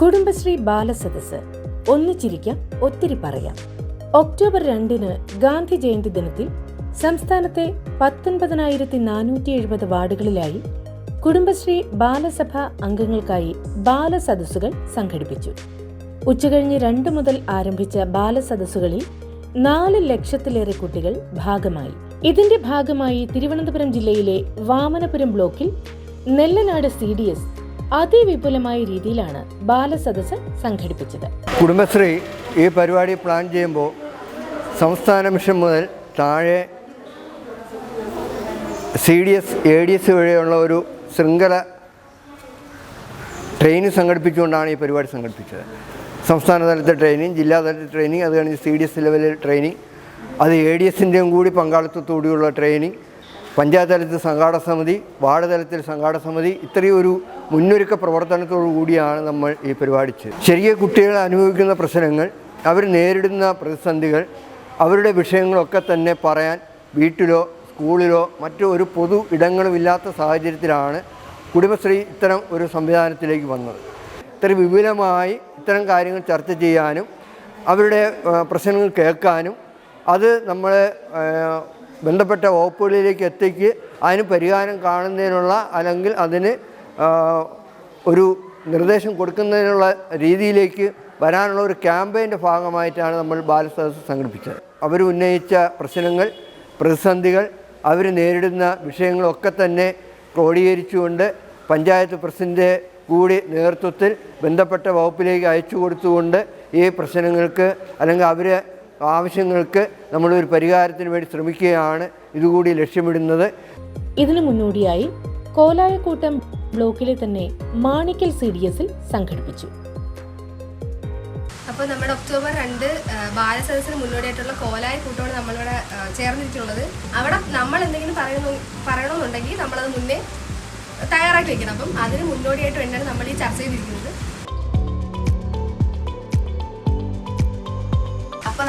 കുടുംബശ്രീ ബാലസദസ് ഒന്നിച്ചിരിക്കാം ഒത്തിരി പറയാം. ഒക്ടോബർ രണ്ടിന് ഗാന്ധി ജയന്തി ദിനത്തിൽ സംസ്ഥാനത്തെ പത്തൊൻപതിനായിരത്തി നാനൂറ്റി എഴുപത് വാർഡുകളിലായി കുടുംബശ്രീ ബാലസഭ അംഗങ്ങൾക്കായി ബാലസദസ്സുകൾ സംഘടിപ്പിച്ചു. ഉച്ചകഴിഞ്ഞ് രണ്ട് മുതൽ ആരംഭിച്ച ബാലസദസ്സുകളിൽ നാല് ലക്ഷത്തിലേറെ കുട്ടികൾ ഭാഗമായി. ഇതിന്റെ ഭാഗമായി തിരുവനന്തപുരം ജില്ലയിലെ വാമനപുരം ബ്ലോക്കിൽ നെല്ലനാട് സി ഡി എസ് അതിവിപുലമായ രീതിയിലാണ് ബാലസദസ് സംഘടിപ്പിച്ചത്. കുടുംബശ്രീ ഈ പരിപാടി പ്ലാൻ ചെയ്യുമ്പോൾ സംസ്ഥാന മിഷൻ മുതൽ താഴെ C D S A D S വഴിയുള്ള ഒരു ശൃംഖല ട്രെയിനിങ് സംഘടിപ്പിച്ചുകൊണ്ടാണ് ഈ പരിപാടി സംഘടിപ്പിച്ചത്. സംസ്ഥാന തലത്തെ ട്രെയിനിങ് ജില്ലാ തലത്തെ ട്രെയിനിങ് അത് കഴിഞ്ഞ് സി ഡി എസ് ലെവലിൽ ട്രെയിനിങ് അത് എ ഡി എസിന്റെയും കൂടി പങ്കാളിത്തത്തോടെയുള്ള ട്രെയിനിങ് പഞ്ചായത്ത് തലത്തിൽ സംഘാടക സമിതി വാർഡ് തലത്തിൽ സംഘാടക സമിതി ഇത്രയും ഒരു മുന്നൊരുക്ക പ്രവർത്തനത്തോടു കൂടിയാണ് നമ്മൾ ഈ പരിപാടി ചെയ്തത്. ചെറിയ കുട്ടികൾ അനുഭവിക്കുന്ന പ്രശ്നങ്ങൾ അവർ നേരിടുന്ന പ്രതിസന്ധികൾ അവരുടെ വിഷയങ്ങളൊക്കെ തന്നെ പറയാൻ വീട്ടിലോ സ്കൂളിലോ മറ്റു ഒരു പൊതു ഇടങ്ങളുമില്ലാത്ത സാഹചര്യത്തിലാണ് കുടുംബശ്രീ ഇത്തരം ഒരു സംവിധാനത്തിലേക്ക് വന്നത്. ഇത്ര വിപുലമായി ഇത്തരം കാര്യങ്ങൾ ചർച്ച ചെയ്യാനും അവരുടെ പ്രശ്നങ്ങൾ കേൾക്കാനും അത് നമ്മൾ ബന്ധപ്പെട്ട വകുപ്പുകളിലേക്ക് എത്തിക്ക് അതിന് പരിഹാരം കാണുന്നതിനുള്ള അല്ലെങ്കിൽ അതിന് ഒരു നിർദ്ദേശം കൊടുക്കുന്നതിനുള്ള രീതിയിലേക്ക് വരാനുള്ള ഒരു ക്യാമ്പയിന്റെ ഭാഗമായിട്ടാണ് നമ്മൾ ബാലസദസ് സംഘടിപ്പിച്ചത്. അവർ ഉന്നയിച്ച പ്രശ്നങ്ങൾ പ്രതിസന്ധികൾ അവർ നേരിടുന്ന വിഷയങ്ങളൊക്കെ തന്നെ ക്രോഡീകരിച്ചുകൊണ്ട് പഞ്ചായത്ത് പ്രസിഡന്റെ കൂടി നേതൃത്വത്തിൽ ബന്ധപ്പെട്ട വകുപ്പിലേക്ക് അയച്ചു കൊടുത്തുകൊണ്ട് ഈ പ്രശ്നങ്ങൾക്ക് അല്ലെങ്കിൽ അവരെ ആവശ്യങ്ങൾക്ക് നമ്മളൊരു പരിഹാരത്തിന് വേണ്ടി ശ്രമിക്കുകയാണ്. ഇതുകൂടി ലക്ഷ്യമിടുന്നത്. ഇതിനു മുന്നോടിയായി കോലായക്കൂട്ടം ബ്ലോക്കിലെ തന്നെ മാണിക്കൽ സി ഡി എസിൽ സംഘടിപ്പിച്ചു. അപ്പോൾ നമ്മുടെ ഒക്ടോബർ രണ്ട് ബാലസദസ്സിന് മുന്നോടിയായിട്ടുള്ള കോലായ കൂട്ടമാണ് നമ്മളിവിടെ ചേർന്നിരിക്കുന്നത്. ചേർന്നിട്ടുള്ളത് അവിടെ നമ്മൾ എന്തെങ്കിലും പറയുന്നു പറയണമെന്നുണ്ടെങ്കിൽ നമ്മളത് മുന്നേ തയ്യാറാക്കി വെക്കണം. അപ്പം അതിന് മുന്നോടിയായിട്ട് വേണ്ടിയാണ് നമ്മൾ ഈ ചർച്ച ചെയ്തിരിക്കുന്നത്.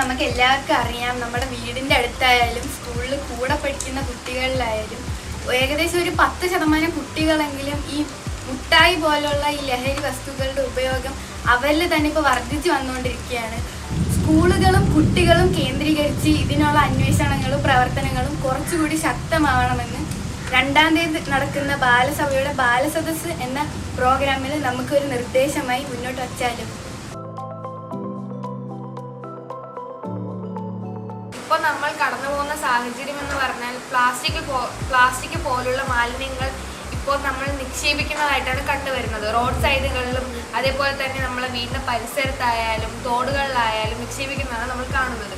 നമുക്ക് എല്ലാവർക്കും അറിയാം. നമ്മുടെ വീടിന്റെ അടുത്തായാലും സ്കൂളിൽ കൂടെ പഠിക്കുന്ന കുട്ടികളിലായാലും ഏകദേശം ഒരു പത്ത് ശതമാനം കുട്ടികളെങ്കിലും ഈ മുട്ടായി പോലുള്ള ഈ ലഹരി വസ്തുക്കളുടെ ഉപയോഗം അവരിൽ തന്നെ ഇപ്പോൾ വർദ്ധിച്ചു വന്നുകൊണ്ടിരിക്കുകയാണ്. സ്കൂളുകളും കുട്ടികളും കേന്ദ്രീകരിച്ച് ഇതിനുള്ള അന്വേഷണങ്ങളും പ്രവർത്തനങ്ങളും കുറച്ചുകൂടി ശക്തമാവണമെന്ന് രണ്ടാം തീയതി നടക്കുന്ന ബാലസഭയുടെ ബാലസദസ് എന്ന പ്രോഗ്രാമിൽ നമുക്കൊരു നിർദ്ദേശമായി മുന്നോട്ട് വച്ചാലും ഇപ്പോൾ നമ്മൾ കടന്നു പോകുന്ന സാഹചര്യം എന്ന് പറഞ്ഞാൽ പ്ലാസ്റ്റിക് പോ പ്ലാസ്റ്റിക് പോലുള്ള മാലിന്യങ്ങൾ ഇപ്പോൾ നമ്മൾ നിക്ഷേപിക്കുന്നതായിട്ടാണ് കണ്ടുവരുന്നത്. റോഡ് സൈഡുകളിലും അതേപോലെ തന്നെ നമ്മളെ വീടിന്റെ പരിസരത്തായാലും തോടുകളിലായാലും നിക്ഷേപിക്കുന്നതാണ് നമ്മൾ കാണുന്നത്.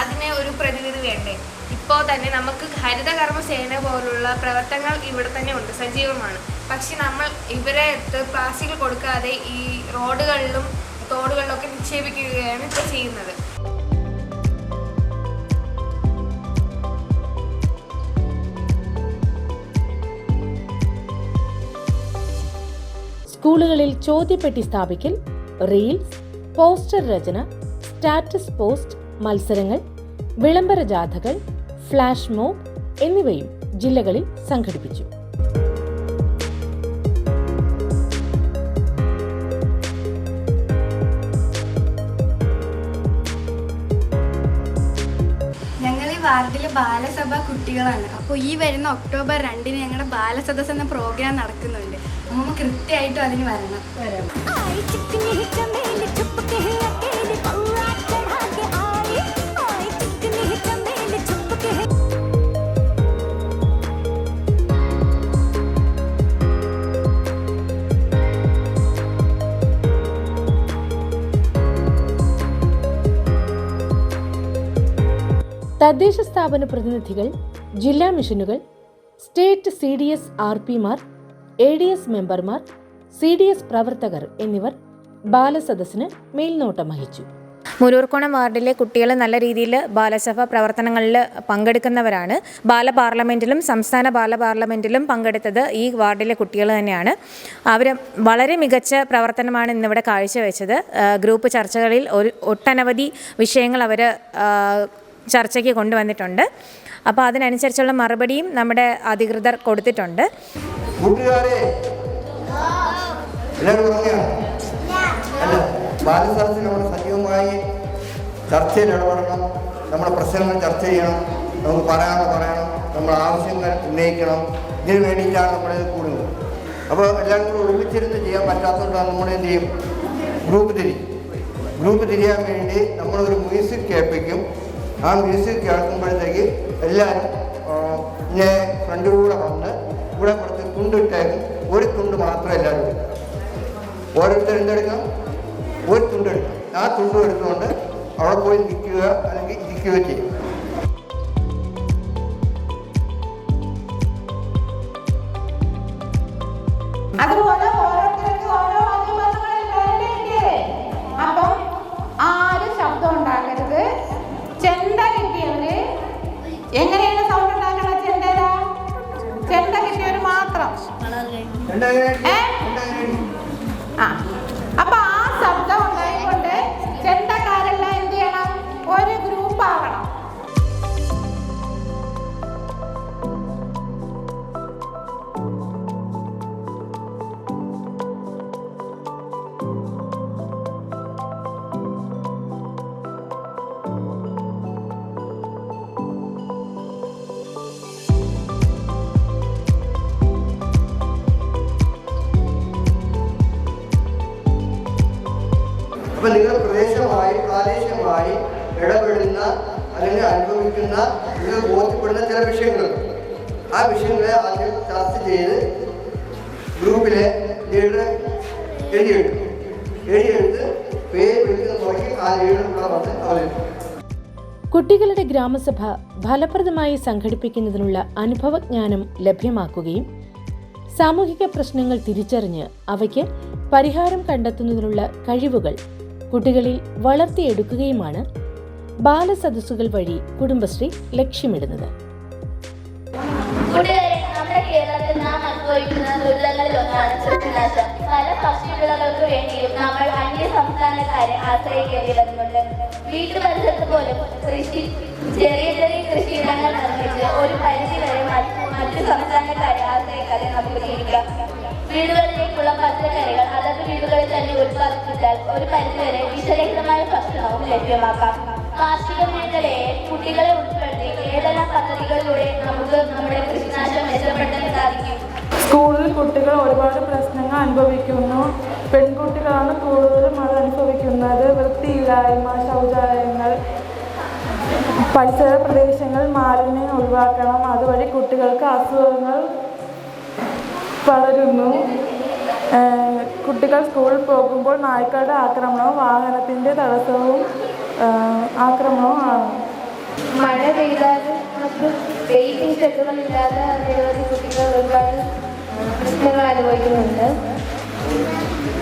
അതിനെ ഒരു പ്രതിവിധി വേണ്ടേ? ഇപ്പോൾ തന്നെ നമുക്ക് ഹരിതകർമ്മ സേന പോലുള്ള പ്രവർത്തനങ്ങൾ ഇവിടെ തന്നെ ഉണ്ട് സജീവമാണ്. പക്ഷെ നമ്മൾ ഇവരെ അടുത്ത് പ്ലാസ്റ്റിക് കൊടുക്കാതെ ഈ റോഡുകളിലും തോടുകളിലൊക്കെ നിക്ഷേപിക്കുകയാണ് ഇപ്പോൾ ചെയ്യുന്നത്. സ്കൂളുകളിൽ ചോദ്യപ്പെട്ടി സ്ഥാപിക്കൽ റീൽസ് പോസ്റ്റർ രചന സ്റ്റാറ്റസ് പോസ്റ്റ് മത്സരങ്ങൾ വിളംബര ജാഥകൾ ഫ്ലാഷ് മോബ് എന്നിവയും ജില്ലകളിൽ സംഘടിപ്പിച്ചു. വാർഡിലെ ബാലസഭ കുട്ടികളാണ്. അപ്പോൾ ഈ വരുന്ന ഒക്ടോബർ രണ്ടിന് ഞങ്ങളുടെ ബാലസദസ് എന്ന പ്രോഗ്രാം നടക്കുന്നുണ്ട്. അമ്മ കൃത്യമായിട്ടും അതിന് വരണം. തദ്ദേശ സ്ഥാപന പ്രതിനിധികൾ ജില്ലാ മിഷനുകൾ state C D S R പിമാർ എ ഡി എസ് മെമ്പർമാർ സി ഡി എസ് പ്രവർത്തകർ എന്നിവർ ബാലസദസ്സിന് മേൽനോട്ടം വഹിച്ചു. മുരൂർക്കോണം വാർഡിലെ കുട്ടികൾ നല്ല രീതിയിൽ ബാലസഭ പ്രവർത്തനങ്ങളിൽ പങ്കെടുക്കുന്നവരാണ്. ബാല പാർലമെന്റിലും സംസ്ഥാന ബാല പാർലമെന്റിലും പങ്കെടുത്തത് ഈ വാർഡിലെ കുട്ടികൾ തന്നെയാണ്. അവർ വളരെ മികച്ച പ്രവർത്തനമാണ് ഇന്നിവിടെ കാഴ്ചവെച്ചത്. ഗ്രൂപ്പ് ചർച്ചകളിൽ ഒരു ഒട്ടനവധി വിഷയങ്ങൾ അവർ ചർച്ചയ്ക്ക് കൊണ്ടുവന്നിട്ടുണ്ട്. അപ്പോൾ അതിനനുസരിച്ചുള്ള മറുപടിയും നമ്മുടെ അധികൃതർ കൊടുത്തിട്ടുണ്ട്. കൂട്ടുകാരെ. എല്ലാവരും ഉറങ്ങിയോ? അല്ല ബാലസദസ്സിൽ നമ്മൾ സജീവമായി ചർച്ചയിൽ ഇടപെടണം. നമ്മുടെ പ്രശ്നങ്ങൾ ചർച്ച ചെയ്യണം. നമുക്ക് പറയാനോ പറയണം. നമ്മുടെ ആവശ്യങ്ങൾ ഉന്നയിക്കണം. ഇതിന് വേണ്ടിയിട്ടാണ് നമ്മൾ കൂടുന്നത്. അപ്പോൾ എല്ലാവരും കൂടെ ഒരുമിച്ചിരുന്ന് ചെയ്യാൻ പറ്റാത്തതുകൊണ്ടാണ് നമ്മൾ എന്ത് ചെയ്യും? ഗ്രൂപ്പ് തിരി. ഗ്രൂപ്പ് തിരിയാൻ വേണ്ടി നമ്മളൊരു മ്യൂസിക് കേൾപ്പിക്കും. ആ മ്യൂസിക് കേൾക്കുമ്പോഴത്തേക്ക് എല്ലാവരും ഇങ്ങനെ ഫ്രണ്ടിലൂടെ വന്ന് ഇവിടെ തുണ്ടിട്ടേക്കും ഒരു തുണ്ട് മാത്രം എല്ലാവരും എടുക്കുക. ഓരോരുത്തർ എന്തെടുക്കാം? ഒരു തുണ്ട് എടുക്കാം. ആ തുണ്ട് എടുത്തുകൊണ്ട് അവിടെ പോയി നിൽക്കുക അല്ലെങ്കിൽ ഇരിക്കുകയോ ചെയ്യും. എങ്ങനെയാണ് ഏ? പ്രദേശമായി പ്രാദേശികമായി ഇടപെടുന്ന അല്ലെങ്കിൽ അനുഭവിക്കുന്ന ബോധ്യപ്പെടുന്ന ചില വിഷയങ്ങളുണ്ട് ആ വിഷയങ്ങളെ ആദ്യം ചർച്ച ചെയ്ത് ഗ്രൂപ്പിലെ ലീഡർ എഴുതിയെടുക്കും. എഴുതിയെടുത്ത് പേര് വിളിക്കുന്ന നോക്കി ആ കൂടെ വന്ന് കുട്ടികളുടെ ഗ്രാമസഭ ഫലപ്രദമായി സംഘടിപ്പിക്കുന്നതിനുള്ള അനുഭവജ്ഞാനം ലഭ്യമാക്കുകയും സാമൂഹിക പ്രശ്നങ്ങൾ തിരിച്ചറിഞ്ഞ് അവയ്ക്ക് പരിഹാരം കണ്ടെത്തുന്നതിനുള്ള കഴിവുകൾ കുട്ടികളിൽ വളർത്തിയെടുക്കുകയുമാണ് ബാലസദസ്സുകൾ വഴി കുടുംബശ്രീ ലക്ഷ്യമിടുന്നത്. നമ്മുടെ പല ഭക്ഷ്യവിളകൾക്ക് വേണ്ടിയും നമ്മൾ അന്യ സംസ്ഥാനക്കാരെ ആശ്രയിക്കേണ്ടി വരുന്നുണ്ട്. വീട്ടുപരിസരത്ത് പോലും കൃഷി ചെറിയ ചെറിയ കൃഷിയിടങ്ങൾ നിർമ്മിച്ച് ഒരു പരിധി വരെ മറ്റു സംസ്ഥാനക്കാരെ ആശ്രയിക്കാതെ നമുക്ക് ജീവിക്കാം. വീടുകളിലേക്കുള്ള പച്ചക്കറികൾ ഉത്പാദിപ്പിച്ചാൽ ഒരു പരിധിവരെ വിഷരഹിതമായ ഭക്ഷണവും ലഭ്യമാക്കാം. കാർഷിക മേഖലയെ കുട്ടികളെ ഉൾപ്പെടുത്തി ഏതെല്ലാം പദ്ധതികളിലൂടെ നമുക്ക് നമ്മുടെ കൃഷിനാശം മെച്ചപ്പെടുത്താൻ സാധിക്കും? സ്കൂളിൽ കുട്ടികൾ ഒരുപാട് പ്രശ്നങ്ങൾ അനുഭവിക്കുന്നു. പെൺകുട്ടികളാണ് കൂടുതലും അത് അനുഭവിക്കുന്നത്. വൃത്തിയില്ലായ്മ ശൗചാലയങ്ങൾ പരിസര പ്രദേശങ്ങൾ മാലിന്യം ഒഴിവാക്കണം. അതുവഴി കുട്ടികൾക്ക് അസുഖങ്ങൾ പടരുന്നു. കുട്ടികൾ സ്കൂളിൽ പോകുമ്പോൾ നായ്ക്കളുടെ ആക്രമണവും വാഹനത്തിന്റെ തടസ്സവും ആക്രമണവും ആണ്. മഴ പെയ്താലും നമുക്ക് വെയിറ്റിംഗ് ഷെഡുകളില്ലാതെ നിരവധി കുട്ടികൾ ഒരുപാട് പ്രശ്നങ്ങൾ അനുഭവിക്കുന്നുണ്ട്.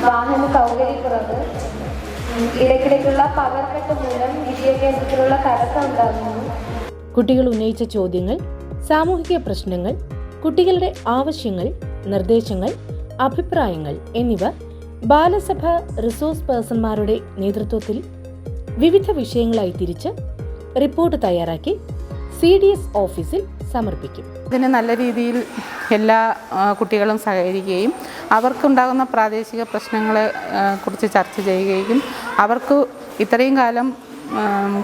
വാഹന സൗകര്യക്കുറവ് ഇടയ്ക്കിടയ്ക്കുള്ള പകർക്കെട്ട് മൂലം വിദ്യാഭ്യാസത്തിലുള്ള തടസ്സം ഉണ്ടാകുന്നു. കുട്ടികൾ ഉന്നയിച്ച ചോദ്യങ്ങൾ സാമൂഹിക പ്രശ്നങ്ങൾ കുട്ടികളുടെ ആവശ്യങ്ങൾ നിർദ്ദേശങ്ങൾ അഭിപ്രായങ്ങൾ എന്നിവ ബാലസഭ റിസോഴ്സ് പേഴ്സൺമാരുടെ നേതൃത്വത്തിൽ വിവിധ വിഷയങ്ങളായി തിരിച്ച് റിപ്പോർട്ട് തയ്യാറാക്കി സി ഡി എസ് ഓഫീസിൽ സമർപ്പിക്കും. ഇതിന് നല്ല രീതിയിൽ എല്ലാ കുട്ടികളും സഹകരിക്കുകയും അവർക്കുണ്ടാകുന്ന പ്രാദേശിക പ്രശ്നങ്ങളെ കുറിച്ച് ചർച്ച ചെയ്യുകയും അവർക്ക് ഇത്രയും കാലം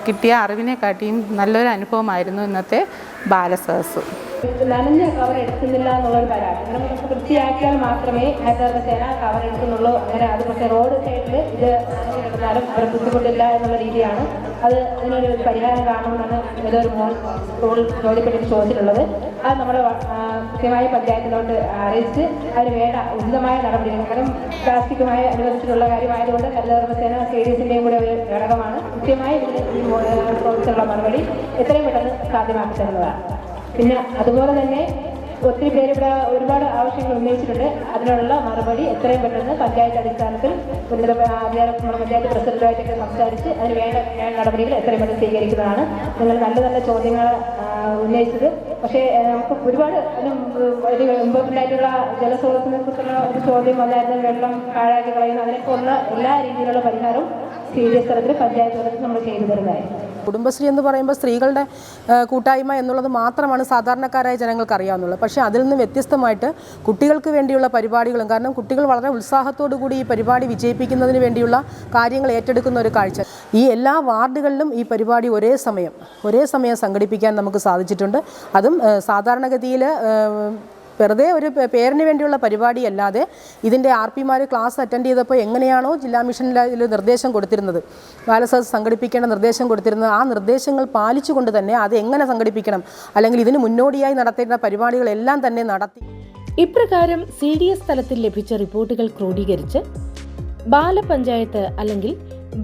കിട്ടിയ അറിവിനെക്കാട്ടിയും നല്ലൊരു അനുഭവമായിരുന്നു ഇന്നത്തെ ബാലസദസ് നനഞ്ഞ കവർ എടുക്കുന്നില്ല എന്നുള്ളൊരു പരാതി അങ്ങനെ നമുക്ക് വൃത്തിയാക്കിയാൽ മാത്രമേ ഹരിതകർമ്മസേന കവർ എടുക്കുന്നുള്ളൂ. അങ്ങനെ അത് പക്ഷേ റോഡ് സൈഡിൽ ഇത് എടുത്താലും അവർ ബുദ്ധിമുട്ടില്ല എന്നുള്ള രീതിയാണ്. അത് അതിനൊരു പരിഹാരം കാണുമെന്നാണ് ഏതൊരു മോൾ റോഡിൽ ജോലിപ്പെട്ടിട്ട് ചോദിച്ചിട്ടുള്ളത്. അത് നമ്മൾ കൃത്യമായി പഞ്ചായത്തിലോട്ട് അറിയിച്ച് അതിന് വേണ്ട ഉചിതമായ നടപടികൾ കാരണം പ്ലാസ്റ്റിക്കുമായി അനുവദിച്ചിട്ടുള്ള കാര്യമായതുകൊണ്ട് ഹരിതകർമ്മസേന കെ ഡി എസിന്റെയും കൂടെ ഒരു ഘടകമാണ്. കൃത്യമായി ഇതിന് ഈ മറുപടി എത്രയും പെട്ടെന്ന് സാധ്യമാക്കി തരുന്നതാണ്. പിന്നെ അതുപോലെ തന്നെ ഒത്തിരി പേര് ഇവിടെ ഒരുപാട് ആവശ്യങ്ങൾ ഉന്നയിച്ചിട്ടുണ്ട്. അതിനുള്ള മറുപടി എത്രയും പെട്ടെന്ന് പഞ്ചായത്ത് അടിസ്ഥാനത്തിൽ ഉന്നത പഞ്ചായത്ത് പ്രസിഡന്റുമായിട്ടൊക്കെ സംസാരിച്ച് അതിന് വേണ്ട വേണ്ട നടപടികൾ എത്രയും പെട്ടെന്ന് സ്വീകരിക്കുന്നതാണ്. നിങ്ങൾ നല്ല നല്ല ചോദ്യങ്ങൾ ഉന്നയിച്ചത്. പക്ഷേ നമുക്ക് ഒരുപാട് ഒരു ഇമ്പോർട്ടന്റ് ആയിട്ടുള്ള ജലസ്രോതസ്സിനെ കുറിച്ചുള്ള ഒരു ചോദ്യം വന്നായിരുന്നു. വെള്ളം പാഴാക്കി കളയുന്ന അതിനൊക്കെ ഉള്ള എല്ലാ രീതിയിലുള്ള പരിഹാരവും സി ഡി എസ് തലത്തിൽ പഞ്ചായത്ത് തലത്തിൽ നമ്മൾ ചെയ്തു തരുന്നതായിരിക്കും കുടുംബശ്രീ എന്ന് പറയുമ്പോൾ സ്ത്രീകളുടെ കൂട്ടായ്മ എന്നുള്ളത് മാത്രമാണ് സാധാരണക്കാരായ ജനങ്ങൾക്ക് അറിയാവുന്നുള്ളത് പക്ഷേ അതിൽ നിന്ന് വ്യത്യസ്തമായിട്ട് കുട്ടികൾക്ക് വേണ്ടിയുള്ള പരിപാടികളും കാരണം കുട്ടികൾ വളരെ ഉത്സാഹത്തോടു കൂടി ഈ പരിപാടി വിജയിപ്പിക്കുന്നതിന് വേണ്ടിയുള്ള കാര്യങ്ങൾ ഏറ്റെടുക്കുന്ന ഒരു കാഴ്ച. ഈ എല്ലാ വാർഡുകളിലും ഈ പരിപാടി ഒരേ സമയം ഒരേ സമയം സംഘടിപ്പിക്കാൻ നമുക്ക് സാധിച്ചിട്ടുണ്ട്. അതും സാധാരണഗതിയിൽ വെറുതെ ഒരു പേരിന് വേണ്ടിയുള്ള പരിപാടിയല്ലാതെ ഇതിന്റെ ആർ പിമാർ ക്ലാസ് അറ്റൻഡ് ചെയ്തപ്പോൾ എങ്ങനെയാണോ ജില്ലാ മിഷനിൽ ഇതിൽ നിർദ്ദേശം കൊടുത്തിരുന്നത്. ബാലസദസ് സംഘടിപ്പിക്കേണ്ട നിർദ്ദേശം കൊടുത്തിരുന്നത്. ആ നിർദ്ദേശങ്ങൾ പാലിച്ചുകൊണ്ട് തന്നെ അത് എങ്ങനെ സംഘടിപ്പിക്കണം? അല്ലെങ്കിൽ ഇതിന് മുന്നോടിയായി നടത്തേണ്ട പരിപാടികളെല്ലാം തന്നെ നടത്തി. ഇപ്രകാരം സി ഡി എസ് തലത്തിൽ ലഭിച്ച റിപ്പോർട്ടുകൾ ക്രോഡീകരിച്ച് ബാലപഞ്ചായത്ത് അല്ലെങ്കിൽ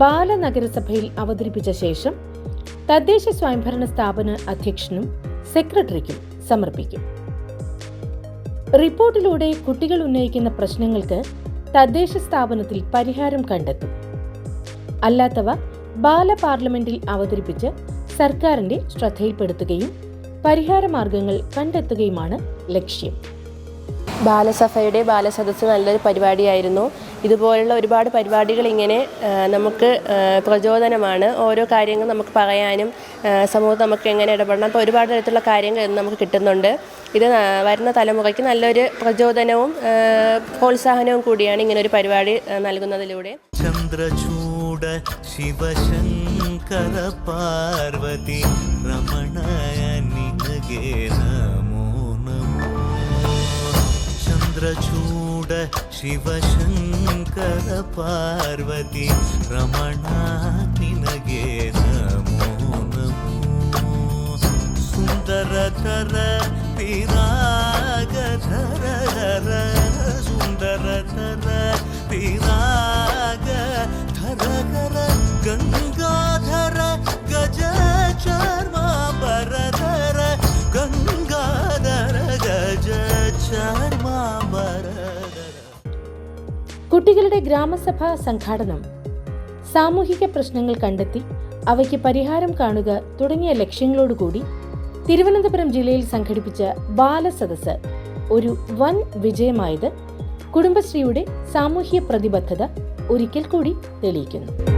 ബാലനഗരസഭയിൽ അവതരിപ്പിച്ച ശേഷം തദ്ദേശ സ്വയംഭരണ സ്ഥാപന അധ്യക്ഷനും സെക്രട്ടറിക്കും സമർപ്പിക്കും. റിപ്പോർട്ടിലൂടെ കുട്ടികൾ ഉന്നയിക്കുന്ന പ്രശ്നങ്ങൾക്ക് തദ്ദേശ സ്ഥാപനത്തിൽ പരിഹാരം കണ്ടെത്തും. അല്ലാത്തവ ബാല പാർലമെന്റിൽ അവതരിപ്പിച്ച് സർക്കാരിന്റെ ശ്രദ്ധയിൽപ്പെടുത്തുകയും പരിഹാരമാർഗങ്ങൾ കണ്ടെത്തുകയുമാണ് ലക്ഷ്യം. ബാലസഭയുടെ ബാലസദസ് നല്ലൊരു പരിപാടിയായിരുന്നു. ഇതുപോലുള്ള ഒരുപാട് പരിപാടികൾ ഇങ്ങനെ നമുക്ക് പ്രചോദനമാണ്. ഓരോ കാര്യങ്ങൾ നമുക്ക് പറയാനും സമൂഹത്തിൽ നമുക്ക് എങ്ങനെ ഇടപെടണം. അപ്പോൾ ഒരുപാട് തരത്തിലുള്ള കാര്യങ്ങൾ നമുക്ക് കിട്ടുന്നുണ്ട്. ഇത് വരുന്ന തലമുറയ്ക്ക് നല്ലൊരു പ്രചോദനവും പ്രോത്സാഹനവും കൂടിയാണ് ഇങ്ങനെ ഒരു പരിപാടി നൽകുന്നതിലൂടെ. ചന്ദ്രചൂട ശിവശങ്കര പാർവതി രമണയ നമ चन्द्रचूड शिवशङ्कर पार्वती रमणातिनगे नमो नमो सुन्दरतर पिरा ഗ്രാമസഭാ സംഘാടനം. സാമൂഹിക പ്രശ്നങ്ങൾ കണ്ടെത്തി അവയ്ക്ക് പരിഹാരം കാണുക തുടങ്ങിയ ലക്ഷ്യങ്ങളോടുകൂടി തിരുവനന്തപുരം ജില്ലയിൽ സംഘടിപ്പിച്ച ബാലസദസ് ഒരു വൻ വിജയമായത് കുടുംബശ്രീയുടെ സാമൂഹ്യ പ്രതിബദ്ധത ഒരിക്കൽ കൂടി തെളിയിക്കുന്നു.